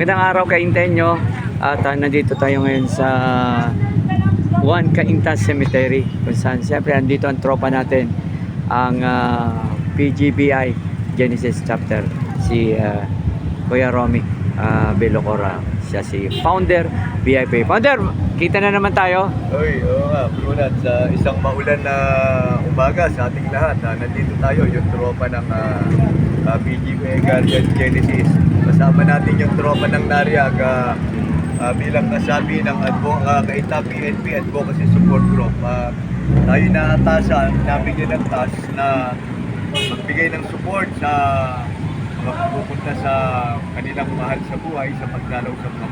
Magandang araw kay Intenyo. At ah, nandito tayo ngayon sa Juan Cainta Cemetery kung saan siyempre andito ang tropa natin ang ah, PGBI Genesis Chapter. Si ah, Kuya Romy uh, Belocora. Siya si founder VIP founder kita na naman tayo. Oy, oo nga, sa isang maulan na umaga sa ating lahat, ah, nandito tayo, yung tropa ng uh, uh, BGP Guardian Genesis. Kasama natin yung tropa ng Nariag ah, ah, bilang kasabi ng advo, uh, Kaita PNP Advocacy Support Group. Ah, tayo na atasan, nabigyan ng task na magbigay ng support sa mga pupunta sa kanilang mahal sa buhay sa pagdalaw sa mga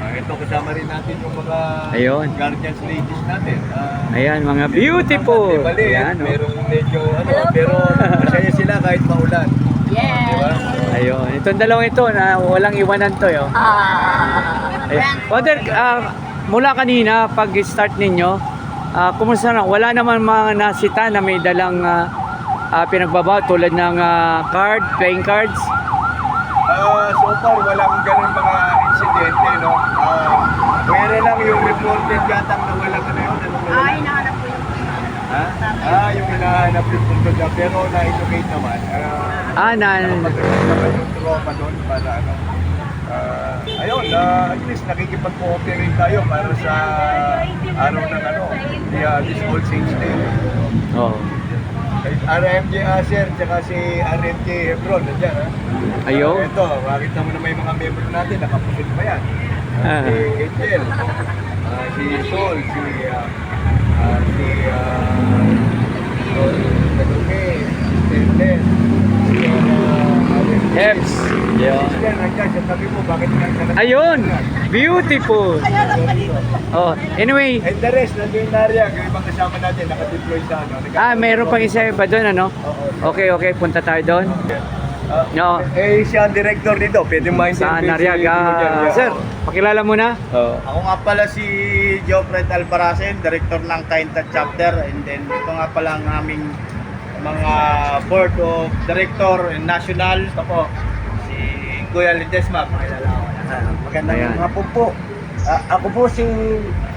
Ah, ito kasama rin natin yung mga Ayun. guardians ladies natin. Ah, ayan mga beautiful Di bali, ayan oh. merong medyo ano, pero masaya sila kahit maulan. Di ba? ayun itong dalawang ito na walang iwanan to yo Ah. Ayun. Father, ah, mula kanina, pag-start ninyo, ah, kumusta na? Wala naman mga nasita na may dalang uh, pinagbabaw tulad ng ah, card, playing cards. Ah, so far, walang ganun mga insidente, no? Ah, pwede lang yung reported gatang na walang ano yun. Ano ba Ay, yun? nahanap ko yung Ha? Ah, yung hinahanap yung punto niya. Pero na-educate naman. Ah, Ah, na, Nakapag-usap naman yung tropa doon para ano. Ah, ayun, ah, at least nakikipag-cooperate tayo para sa araw ng ano, the, uh, this All Saints Day. oh. RMJ Aser, tsaka si RMJ Hebron, nandiyan ha? Ayun. Ah, ito, makita mo na may mga member natin, nakapusin pa yan. Ah, Ah. Si Angel, ah, si Sol, si, ah, ah, si, ah, Sol, Tagume, Tenden, si, Alex. Ayun. Mo, Ayun! Beautiful! Oh, anyway, And the rest, nandiyan yung Nariag, yung ibang kasama natin, nakadeploy sa ano. ah, meron pang isa pa doon, ano? Okay, okay, punta tayo doon. Ah, No. Eh, siya ang director dito. Pwede ma-interview Sa si Nariag. Kuya Ah, sir, pakilala muna. Oo. Ako nga pala si Geoffrey Alparasen, director ng Kainta Chapter and then ito nga pala ang aming mga board of director and national. Ito po, Kuya Lidesma, pakilala ko na. Magandang Ayan. hapon po. Ah, ako po si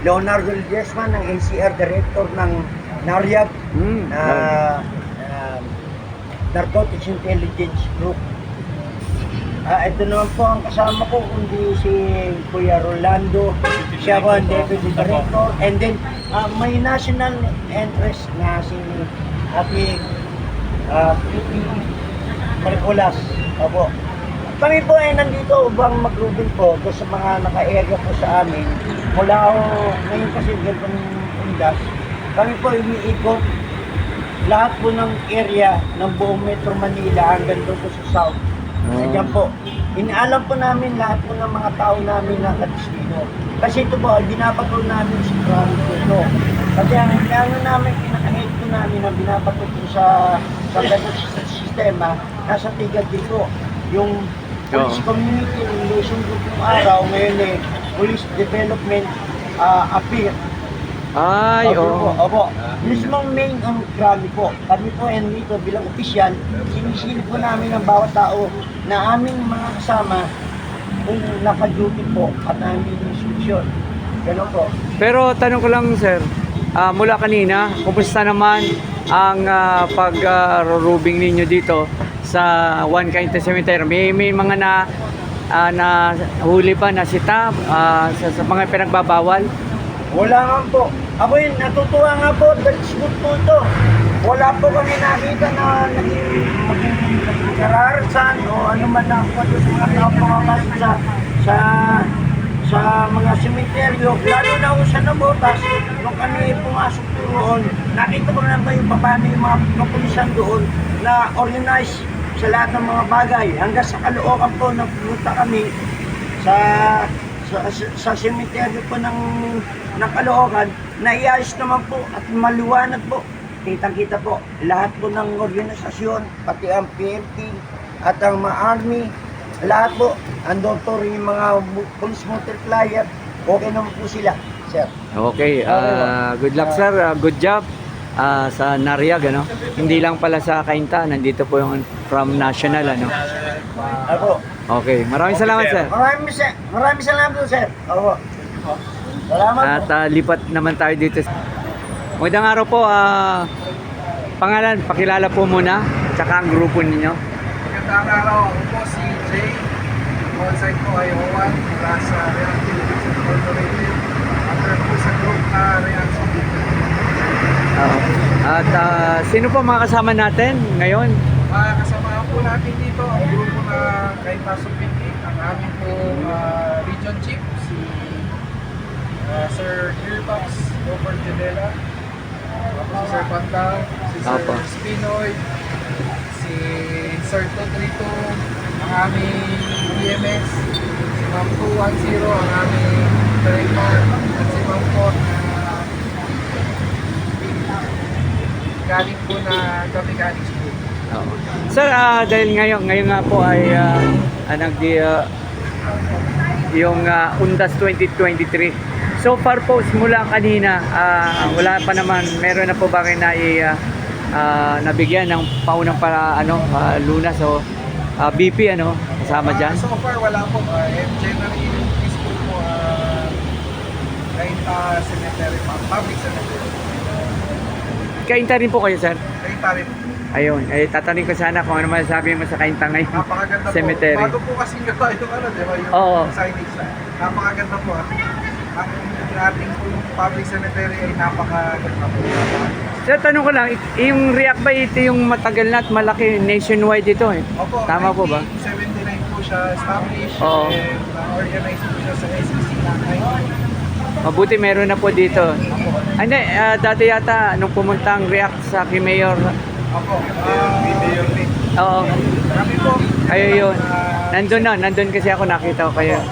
Leonardo Ledesma ng NCR Director ng NARIAG Hmm. na ah, Narcotics Intelligence Group. Ah, ito naman po ang kasama ko kundi si Kuya Rolando, siya po ang Deputy Director and then ah, may national interest na si Ate uh, Maricolas. Opo. Kami po ay nandito upang mag-rubin po doon sa mga naka-area po sa amin. Mula ho, ngayon kasi ganitong undas, kami po umiikot lahat po ng area ng buong Metro Manila hanggang doon po sa South. Oh. Nandiyan po. Inaalam po namin lahat po ng mga tao namin na kadestino. Kasi ito po, binapatrol namin si po ito. Kasi ang ano namin, pinakahit po namin na binapatrol po sa sa ganun sistema, nasa tigad dito. Yung Police Oo. Community Relation Group ng araw, ngayon eh, Police Development ah, Appeal. Ay, Opo, oh. opo. Mismong main ang grabe po. Kami po and dito bilang opisyal, sinisilip po namin ang bawat tao na aming mga kasama kung naka-duty po at aming instruction. Ganun po. Pero tanong ko lang, sir, ah, mula kanina, kumusta naman ang ah, pag-rubing ninyo dito sa One Cainta Cemetery? May, may mga na ah, na huli pa na sita ah, sa, sa mga pinagbabawal? Wala nga po. Ako yun, natutuwa nga po, that's good po ito. Wala po kami nakita na naging kararasan o ano man ano sa mga tao pumapasok sa, sa sa mga sementeryo, lalo na ako sa Nabotas, nung kami pumasok doon, nakita ko na ba yung paano yung mga kapulisan doon na organize sa lahat ng mga bagay. Hanggang sa Caloocan po, nagpunta kami sa sa, sa, sa cemetery po ng, ng Caloocan, naiayos naman po at maliwanag po. Kitang-kita po, lahat po ng organisasyon, pati ang PNP at ang mga army, lahat po, po rin yung mga police multiplier, okay naman po sila, sir. Okay, ah, good luck sir, Ah, good job ah, sa Nariag, ano? Hindi lang pala sa Cainta, nandito po yung from national, ano? Ako, Okay, maraming salamat sir. Maraming, sa- maraming salamat po, sir. Opo. Salamat po. At ah, lipat naman tayo dito. Magandang araw po. ah, pangalan, pakilala po muna. Tsaka ang grupo ninyo. Magandang araw. Ako po si Jay. On-site po ay Owan mula sa Real Television Incorporated. Under po sa group na Real Oo. At ah, sino po mga kasama natin ngayon? Uh, kasama po natin dito ang grupo na kay Taso Pinti. Ang aming po ah, region chief, si ah, Sir Kirpax Robert Tedela. Tapos si Sir Pantang, si Sir Apo. Spinoy, si Sir Totrito, ang aming EMS, si Ma'am 210, ang aming director, at si Ma'am 4 na galing po na Kamikani School. Oo. Sir, ah, dahil ngayon, ngayon nga po ay ah, ah, nagdi, ah, yung ah, Undas 2023. So far po, simula kanina, ah, wala pa naman, meron na po ba kayo na i, ah, ah, nabigyan ng paunang para ano, ah, lunas o ah, BP ano, kasama Ah, dyan? so far, wala po. Uh, January School po, uh, kahit uh, cemetery, public cemetery. Kainta rin po kayo, sir. Kahit rin po. Ayun, eh, tatanungin ko sana kung ano masasabi mo sa kainta ngayon. Napakaganda Cemetery. po. Bago po kasi gawa yung ano, di ba? Yung Oo. signage na. Napakaganda po. ah. Ang ating public cemetery ay napakaganda po. Sir, tanong ko lang, yung React ba ito yung matagal na at malaki nationwide ito eh? Opo, Tama po ba? 1979 po siya established Oo. and uh, organized po siya sa SEC na Mabuti meron na po dito. Ah, Hindi, ah, dati yata nung pumunta ang React sa kay Mayor. Opo, uh, Oo, kami po. kayo yun. Ah, Nandun na, nandun kasi ako nakita ko kayo.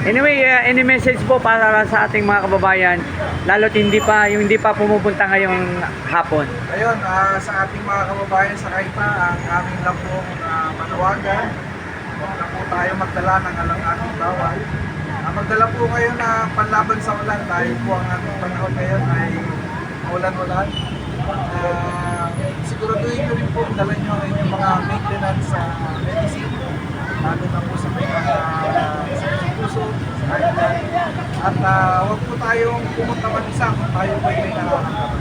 Anyway, ah, any message po para sa ating mga kababayan, lalo't hindi pa, yung hindi pa pumupunta ngayong hapon. Ayun, ah, sa ating mga kababayan sa Kaita, ang aming lang pong ah, manawagan. Huwag na po tayo magdala ng alang ating bawal. Ah, magdala po kayo ng panlaban sa ulan dahil po ang ating panahon ngayon ay ulan-ulan. Ah, siguraduhin nyo rin po dala nyo yung mga maintenance sa medicine. Lalo na po sa may mga sa puso, sa kailan. At ah, huwag po tayong pumunta mag-isa kung tayo po ay nakakaroon.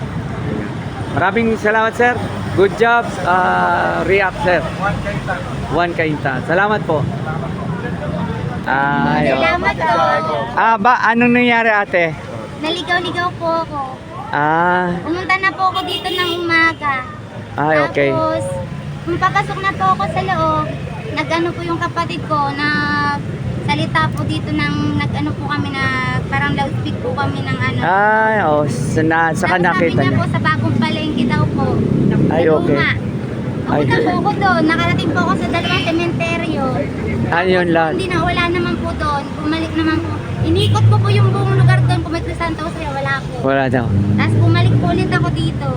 Maraming salamat sir. Good job, ah, React sir. One Kaita. Juan Cainta. Salamat po. Ay, oh. Salamat po. Ah, ba, anong nangyari ate? Naligaw-ligaw po ako. Ah, Pumunta na po ako dito ng umaga. ay, okay. Tapos, kung papasok na po ako sa loob, nag-ano po yung kapatid ko, nag salita po dito ng nag-ano po kami na parang loudspeak po kami ng ano. Ay, oh, sa, na, saka Tapos sabi nakita niya niya. po sa bagong palengke daw po. Ay, sa okay. luma. Ay. Pumunta po ako doon, nakarating po ako sa dalawang sementeryo. Ano yun lahat? Hindi na, wala naman po doon. Bumalik naman po. Inikot ko po yung buong lugar doon. Kung may Crisanto Jose, wala po. Wala daw. Tapos bumalik po ulit ako dito.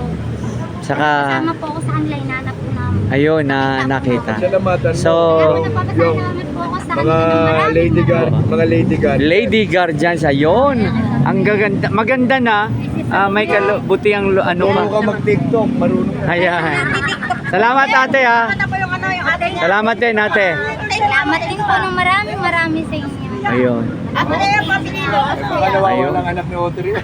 Saka, Kasama po ako sa kanila, inanap ko. Ayun, na nakita. Salamatan So, sa mga ng lady guard, mga lady guard. Lady Guardians, ayun. Ang gaganda, maganda na. Ah, may kabutiang lo- ano Marunong ka mag-tiktok, marunong ka. Ayan. Salamat ate ha. Salamat din ate. Salamat din po ng marami, marami sa inyo. Ayun. Ako na yung papililo. Nawawalan Ayun. ang anak ni Audrey.